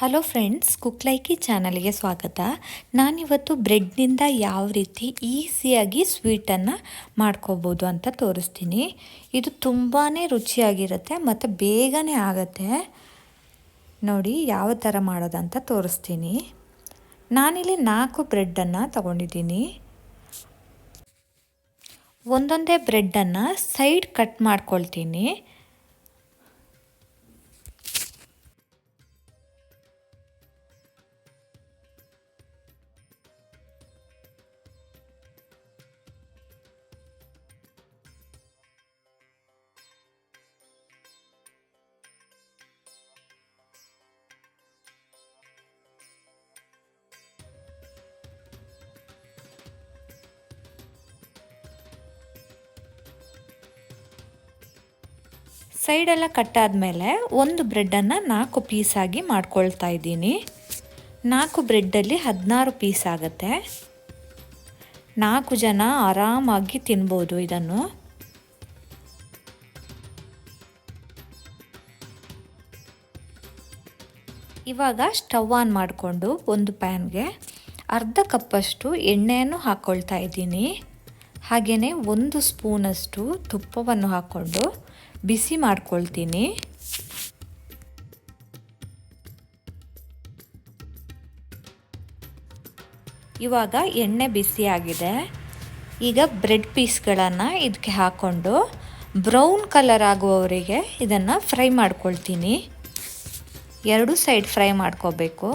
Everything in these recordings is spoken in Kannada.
ಹಲೋ ಫ್ರೆಂಡ್ಸ್ ಕುಕ್ ಲೈಕಿ ಚಾನಲ್ಗೆ ಸ್ವಾಗತ. ನಾನಿವತ್ತು ಬ್ರೆಡ್ನಿಂದ ಯಾವ ರೀತಿ ಈಸಿಯಾಗಿ ಸ್ವೀಟನ್ನು ಮಾಡ್ಕೋಬೋದು ಅಂತ ತೋರಿಸ್ತೀನಿ. ಇದು ತುಂಬಾ ರುಚಿಯಾಗಿರುತ್ತೆ, ಮತ್ತು ಬೇಗನೆ ಆಗುತ್ತೆ. ನೋಡಿ, ಯಾವ ಥರ ಮಾಡೋದಂತ ತೋರಿಸ್ತೀನಿ. ನಾನಿಲ್ಲಿ ನಾಲ್ಕು ಬ್ರೆಡ್ಡನ್ನು ತಗೊಂಡಿದ್ದೀನಿ. ಒಂದೊಂದೇ ಬ್ರೆಡ್ಡನ್ನು ಸೈಡ್ ಕಟ್ ಮಾಡ್ಕೊಳ್ತೀನಿ. ಸೈಡೆಲ್ಲ ಕಟ್ಟಾದಮೇಲೆ ಒಂದು ಬ್ರೆಡ್ಡನ್ನು ನಾಲ್ಕು ಪೀಸಾಗಿ ಮಾಡ್ಕೊಳ್ತಾ ಇದ್ದೀನಿ. ನಾಲ್ಕು ಬ್ರೆಡ್ಡಲ್ಲಿ ಹದಿನಾರು ಪೀಸ್ ಆಗುತ್ತೆ. ನಾಲ್ಕು ಜನ ಆರಾಮಾಗಿ ತಿನ್ಬೋದು ಇದನ್ನು. ಇವಾಗ ಸ್ಟವ್ ಆನ್ ಮಾಡಿಕೊಂಡು ಒಂದು ಪ್ಯಾನ್ಗೆ ಅರ್ಧ ಕಪ್ಪಷ್ಟು ಎಣ್ಣೆಯನ್ನು ಹಾಕ್ಕೊಳ್ತಾ ಇದ್ದೀನಿ. ಹಾಗೆಯೇ ಒಂದು ಸ್ಪೂನಷ್ಟು ತುಪ್ಪವನ್ನು ಹಾಕ್ಕೊಂಡು ಬಿಸಿ ಮಾಡ್ಕೊಳ್ತೀನಿ. ಇವಾಗ ಎಣ್ಣೆ ಬಿಸಿಯಾಗಿದೆ ಈಗ ಬ್ರೆಡ್ ಪೀಸ್ಗಳನ್ನು ಇದಕ್ಕೆ ಹಾಕ್ಕೊಂಡು ಬ್ರೌನ್ ಕಲರ್ ಆಗುವವರೆಗೆ ಇದನ್ನು ಫ್ರೈ ಮಾಡ್ಕೊಳ್ತೀನಿ. ಎರಡು ಸೈಡ್ ಫ್ರೈ ಮಾಡ್ಕೋಬೇಕು.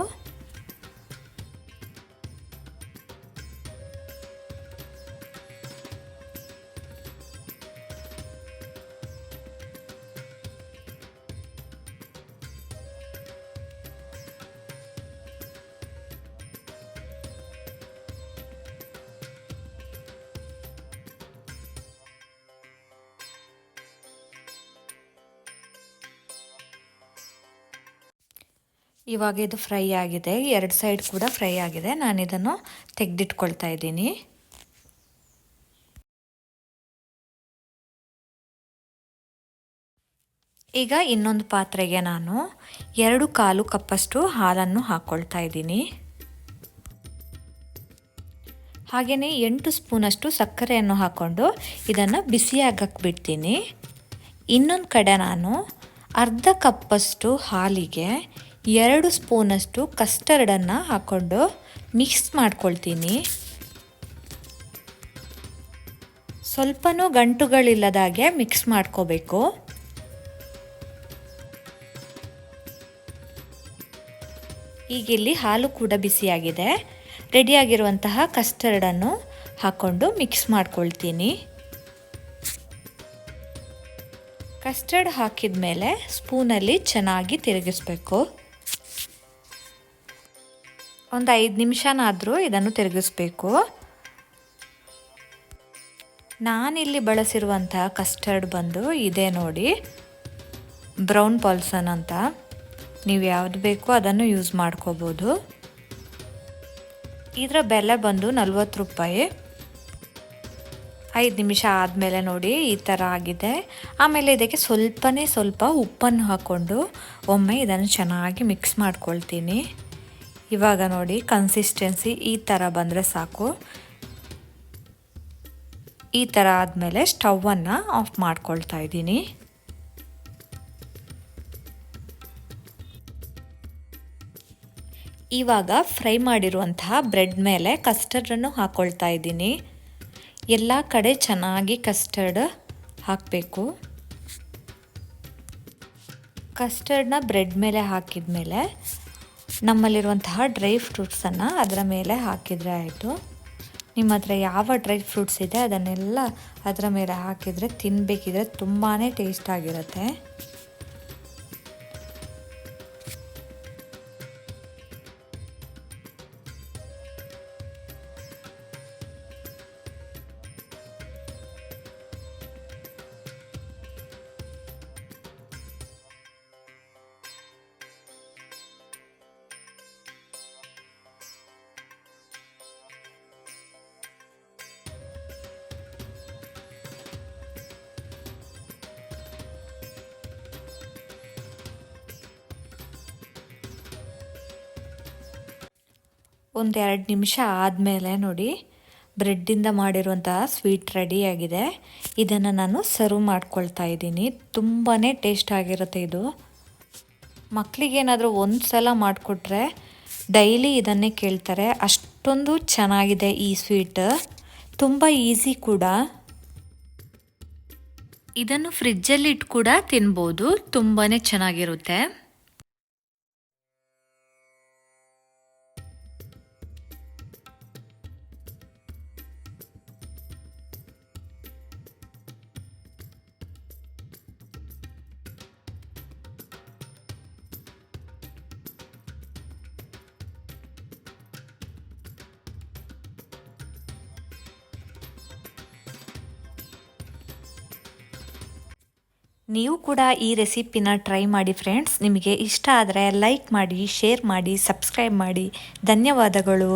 ಇವಾಗ ಇದು ಫ್ರೈ ಆಗಿದೆ. ಎರಡು ಸೈಡ್ ಕೂಡ ಫ್ರೈ ಆಗಿದೆ. ನಾನು ಇದನ್ನು ತೆಗೆದಿಟ್ಕೊಳ್ತಾ ಇದ್ದೀನಿ. ಈಗ ಇನ್ನೊಂದು ಪಾತ್ರೆಗೆ ನಾನು ಎರಡು ಕಾಲು ಕಪ್ಪಷ್ಟು ಹಾಲನ್ನು ಹಾಕ್ಕೊಳ್ತಾ ಇದ್ದೀನಿ. ಹಾಗೆಯೇ ಎಂಟು ಸ್ಪೂನಷ್ಟು ಸಕ್ಕರೆಯನ್ನು ಹಾಕ್ಕೊಂಡು ಇದನ್ನು ಬಿಸಿಯಾಗಕ್ಕೆ ಬಿಡ್ತೀನಿ. ಇನ್ನೊಂದು ಕಡೆ ನಾನು ಅರ್ಧ ಕಪ್ಪಷ್ಟು ಹಾಲಿಗೆ ಎರಡು ಸ್ಪೂನಷ್ಟು ಕಸ್ಟರ್ಡನ್ನು ಹಾಕ್ಕೊಂಡು ಮಿಕ್ಸ್ ಮಾಡ್ಕೊಳ್ತೀನಿ. ಸ್ವಲ್ಪನೂ ಗಂಟುಗಳಿಲ್ಲದಾಗೆ ಮಿಕ್ಸ್ ಮಾಡ್ಕೋಬೇಕು. ಈಗ ಇಲ್ಲಿ ಹಾಲು ಕೂಡ ಬಿಸಿಯಾಗಿದೆ. ರೆಡಿಯಾಗಿರುವಂತಹ ಕಸ್ಟರ್ಡನ್ನು ಹಾಕ್ಕೊಂಡು ಮಿಕ್ಸ್ ಮಾಡ್ಕೊಳ್ತೀನಿ. ಕಸ್ಟರ್ಡ್ ಹಾಕಿದ ಮೇಲೆ ಸ್ಪೂನಲ್ಲಿ ಚೆನ್ನಾಗಿ ತಿರುಗಿಸ್ಬೇಕು. ಒಂದು ಐದು ನಿಮಿಷನಾದರೂ ಇದನ್ನು ತಿರುಗಿಸ್ಬೇಕು. ನಾನಿಲ್ಲಿ ಬಳಸಿರುವಂತಹ ಕಸ್ಟರ್ಡ್ ಬಂದು ಇದೆ ನೋಡಿ. ಬ್ರೌನ್ ಪಾಲ್ಸನ್ ಅಂತ. ನೀವು ಯಾವುದು ಬೇಕೋ ಅದನ್ನು ಯೂಸ್ ಮಾಡ್ಕೋಬೋದು. ಇದರ ಬೆಲೆ ಬಂದು ನಲ್ವತ್ತು ರೂಪಾಯಿ. ಐದು ನಿಮಿಷ ಆದಮೇಲೆ ನೋಡಿ ಈ ಥರ ಆಗಿದೆ. ಆಮೇಲೆ ಇದಕ್ಕೆ ಸ್ವಲ್ಪನೇ ಸ್ವಲ್ಪ ಉಪ್ಪನ್ನು ಹಾಕ್ಕೊಂಡು ಒಮ್ಮೆ ಇದನ್ನು ಚೆನ್ನಾಗಿ ಮಿಕ್ಸ್ ಮಾಡ್ಕೊಳ್ತೀನಿ. ಇವಾಗ ನೋಡಿ ಕನ್ಸಿಸ್ಟೆನ್ಸಿ ಈ ಥರ ಬಂದರೆ ಸಾಕು. ಈ ಥರ ಆದಮೇಲೆ ಸ್ಟವನ್ನು ಆಫ್ ಮಾಡ್ಕೊಳ್ತಾ ಇದ್ದೀನಿ. ಇವಾಗ ಫ್ರೈ ಮಾಡಿರುವಂತಹ ಬ್ರೆಡ್ ಮೇಲೆ ಕಸ್ಟರ್ಡನ್ನು ಹಾಕ್ಕೊಳ್ತಾ ಇದ್ದೀನಿ. ಎಲ್ಲ ಕಡೆ ಚೆನ್ನಾಗಿ ಕಸ್ಟರ್ಡ್ ಹಾಕಬೇಕು. ಕಸ್ಟರ್ಡ್ನ ಬ್ರೆಡ್ ಮೇಲೆ ಹಾಕಿದ ಮೇಲೆ ನಮ್ಮಲ್ಲಿರುವಂತಹ ಡ್ರೈ ಫ್ರೂಟ್ಸನ್ನು ಅದರ ಮೇಲೆ ಹಾಕಿದರೆ ಆಯಿತು. ನಿಮ್ಮ ಹತ್ರ ಯಾವ ಡ್ರೈ ಫ್ರೂಟ್ಸ್ ಇದೆ ಅದನ್ನೆಲ್ಲ ಅದರ ಮೇಲೆ ಹಾಕಿದರೆ ತಿನ್ನಬೇಕಿದ್ರೆ ತುಂಬಾ ಟೇಸ್ಟ್ ಒಂದೆರಡು ನಿಮಿಷ ಆದಮೇಲೆ ನೋಡಿ, ಬ್ರೆಡ್ಡಿಂದ ಮಾಡಿರುವಂತಹ ಸ್ವೀಟ್ ರೆಡಿಯಾಗಿದೆ ಇದನ್ನು ನಾನು ಸರ್ವ್ ಮಾಡ್ಕೊಳ್ತಾ ಇದ್ದೀನಿ. ತುಂಬಾ ಟೇಸ್ಟ್ ಆಗಿರುತ್ತೆ ಇದು. ಮಕ್ಕಳಿಗೇನಾದರೂ ಒಂದು ಸಲ ಮಾಡಿಕೊಟ್ರೆ ಡೈಲಿ ಇದನ್ನೇ ಕೇಳ್ತಾರೆ. ಅಷ್ಟೊಂದು ಚೆನ್ನಾಗಿದೆ ಈ ಸ್ವೀಟ್. ತುಂಬ ಈಸಿ ಕೂಡ. ಇದನ್ನು ಫ್ರಿಜ್ಜಲ್ಲಿ ಇಟ್ಟು ಕೂಡ ತಿನ್ಬೋದು. ತುಂಬಾ ಚೆನ್ನಾಗಿರುತ್ತೆ. ನೀವು ಕೂಡ ಈ ರೆಸಿಪಿನ ಟ್ರೈ ಮಾಡಿ ಫ್ರೆಂಡ್ಸ್. ನಿಮಗೆ ಇಷ್ಟ ಆದರೆ ಲೈಕ್ ಮಾಡಿ, ಶೇರ್ ಮಾಡಿ, ಸಬ್ಸ್ಕ್ರೈಬ್ ಮಾಡಿ. ಧನ್ಯವಾದಗಳು.